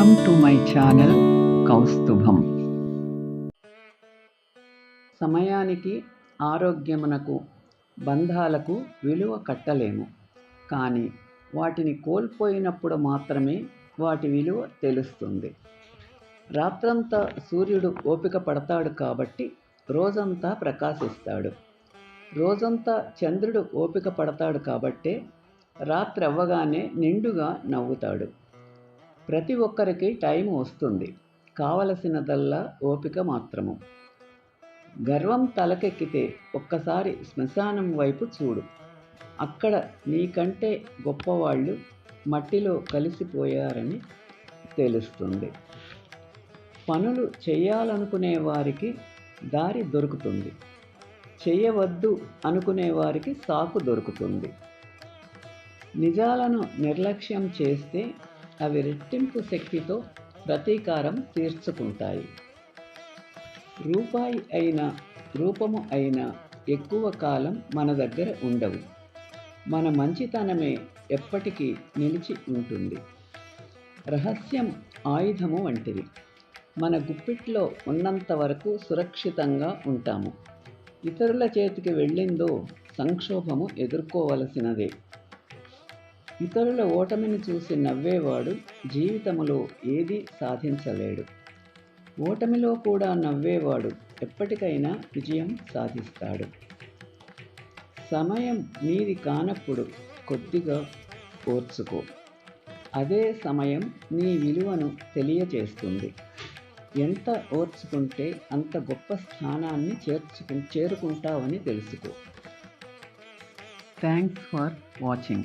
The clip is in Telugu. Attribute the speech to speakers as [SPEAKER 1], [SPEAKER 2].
[SPEAKER 1] Welcome to my channel Kaustubham సమయానికి ఆరోగ్యమునకు బంధాలకు విలువ కట్టలేము. కానీ వాటిని కోల్పోయినప్పుడు మాత్రమే వాటి విలువ తెలుస్తుంది. రాత్రంతా సూర్యుడు ఓపిక పడతాడు కాబట్టి రోజంతా ప్రకాశిస్తాడు. రోజంతా చంద్రుడు ఓపిక పడతాడు కాబట్టే రాత్రి అవ్వగానే నిండుగా నవ్వుతాడు. ప్రతి ఒక్కరికి టైం వస్తుంది. కావలసినదల్లా ఓపిక మాత్రము. గర్వం తలకెక్కితే ఒక్కసారి శ్మశానం వైపు చూడు. అక్కడ నీకంటే గొప్పవాళ్ళు మట్టిలో కలిసిపోయారని తెలుస్తుంది. పనులు చేయాలనుకునే వారికి దారి దొరుకుతుంది. చేయవద్దు అనుకునే వారికి సాకు దొరుకుతుంది. నిజాలను నిర్లక్ష్యం చేస్తే అవి రెట్టింపు శక్తితో ప్రతీకారం తీర్చుకుంటాయి. రూపాయి అయినా రూపము అయినా ఎక్కువ కాలం మన దగ్గర ఉండవు. మన మంచితనమే ఎప్పటికీ నిలిచి ఉంటుంది. రహస్యం ఆయుధము వంటిది. మన గుప్పిట్లో ఉన్నంత వరకు సురక్షితంగా ఉంటాము. ఇతరుల చేతికి వెళ్ళిందో సంక్షోభము ఎదుర్కోవలసినదే. ఇతరుల ఓటమిని చూసి నవ్వేవాడు జీవితములో ఏదీ సాధించలేడు. ఓటమిలో కూడా నవ్వేవాడు ఎప్పటికైనా విజయం సాధిస్తాడు. సమయం నీది కానప్పుడు కొద్దిగా ఓర్చుకో. అదే సమయం నీ విలువను తెలియచేస్తుంది ఎంత ఓర్చుకుంటే అంత గొప్ప స్థానాన్ని చేర్చుకు చేరుకుంటావని తెలుసుకో. Thanks for watching.